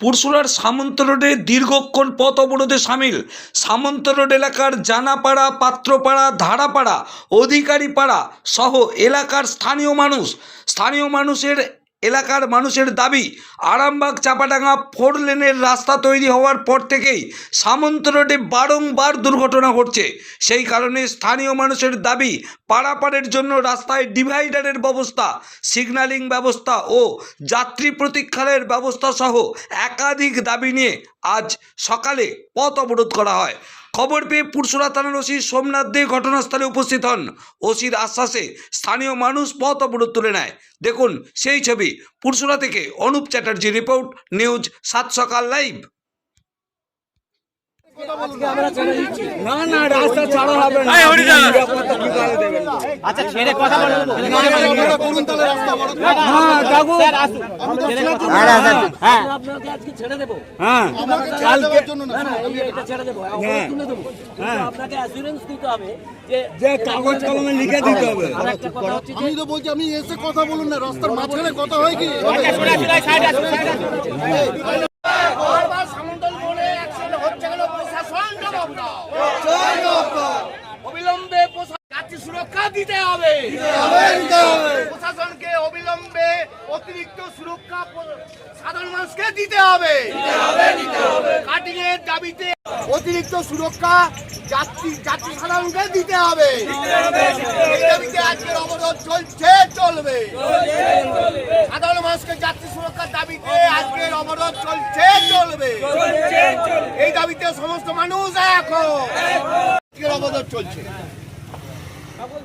পুরসুলার সামন্ত রোডে দীর্ঘক্ষণ পথ অবরোধে সামিল। সামন্ত রোড এলাকার জানাপাড়া, পাত্রপাড়া, ধারাপাড়া, অধিকারীপাড়া সহ এলাকার স্থানীয় মানুষ। স্থানীয় মানুষের এলাকার মানুষের দাবি, আরামবাগ চাপাডাঙ্গা ফোর লেনের রাস্তা তৈরি হওয়ার পর থেকেই সামন্ত রোডে বারংবার দুর্ঘটনা ঘটছে। সেই কারণে স্থানীয় মানুষের দাবি, পারাপারের জন্য রাস্তায় ডিভাইডারের ব্যবস্থা, সিগন্যালিং ব্যবস্থা ও যাত্রী প্রতীক্ষালয়ের ব্যবস্থা সহ একাধিক দাবি নিয়ে আজ সকালে পথ অবরোধ করা হয়। খবর পেয়ে পুরসুরা থানার ওসি সোমনাথ দে ঘটনাস্থলে উপস্থিত হন। ওসির আশ্বাসে স্থানীয় মানুষ পথ অবরোধ তুলে নেয়। দেখুন সেই ছবি পুরসুরা থেকে অনুপ চ্যাটার্জি রিপোর্ট নিউজ সাত সকাল লাইভ। না না রাস্তা ছাড়া হবে না। আচ্ছা ছেড়ে কথা বলুন হ্যাঁ কাকু হ্যাঁ আপনাকে আজকে ছেড়ে দেবো হ্যাঁ কালকে না না এটা ছেড়ে দেবো হ্যাঁ। তুলে দেবো আপনাকে অ্যাসুরেন্স দিতে হবে যে যে কাগজ কলমে লিখে দিতে হবে আমি তো বলছি আমি এসে কথা বলুন না রাস্তার মাঝখানে কথা হয় কি বারবার সামন্তল মোড়ে অ্যাক্সিডেন্ট হচ্ছে গেল প্রশাসন জবাব দাও অবিলম্বে প্রশা- সুরক্ষা দিতে হবে। প্রশাসনকে অবিলম্বে অতিরিক্ত সুরক্ষা সাধারণ মানুষকে দিতে হবে। কাটিং এর দাবিতে অতিরিক্ত সুরক্ষা যাত্রী যাত্রী সাধারণকে দিতে হবে। এই দাবিতে আজকের অবরোধ চলছে চলবে। সাধারণ মানুষকে যাত্রী সুরক্ষার দাবিতে আজকের অবরোধ চলছে চলবে। এই দাবিতে সমস্ত মানুষ এখন আজকের অবরোধ চলছে।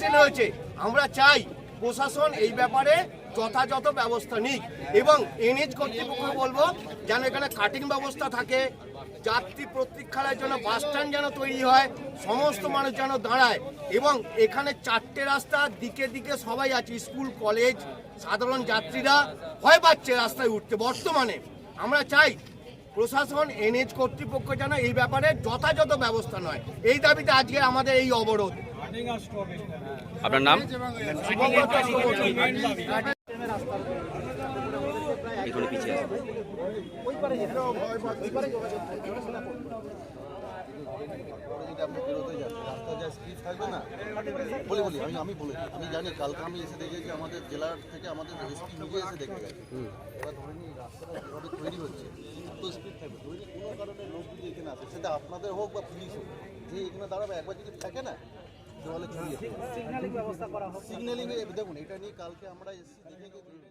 অ্যাক্সিডেন্ট হয়েছে আমরা চাই প্রশাসন এই ব্যাপারে যথাযথ ব্যবস্থা নিক। এবং এনএচ কর্তৃপক্ষ বলব, যেন এখানে কাটিং ব্যবস্থা থাকে, যাত্রী প্রতীক্ষালয়ের জন্য বাস স্ট্যান্ড যেন তৈরি হয়, সমস্ত মানুষ যেন দাঁড়ায়। এবং এখানে চারটে রাস্তা, দিকে দিকে সবাই আছে, স্কুল, কলেজ, সাধারণ যাত্রীরা ভয় পাচ্ছে রাস্তায় উঠতে। বর্তমানে আমরা চাই প্রশাসন এনএচ কর্তৃপক্ষ যেন এই ব্যাপারে যথাযথ ব্যবস্থা নয়। এই দাবিতে আজকে আমাদের এই অবরোধ। আপনার নাম? আমি আমি জানি কালকে আমি এসে দেখেছি আমাদের জেলার থেকে আমাদের এসপি নিজে এসে দেখে গেছে এবার ধরে নিই রাস্তাটা তৈরি হচ্ছে স্পিড থাকবে কোনো কারণে লোক যদি এখানে আসে সেটা আপনাদের হোক বা পুলিশ হোক যে এখানে দাঁড়াবে একবার যদি থাকে না দেওয়ালে ছড়িয়ে সিগন্যালিং ব্যবস্থা করা হোক সিগন্যালিং দেখুন এটা নিয়ে কালকে আমরা এসেছি দেখে গেছি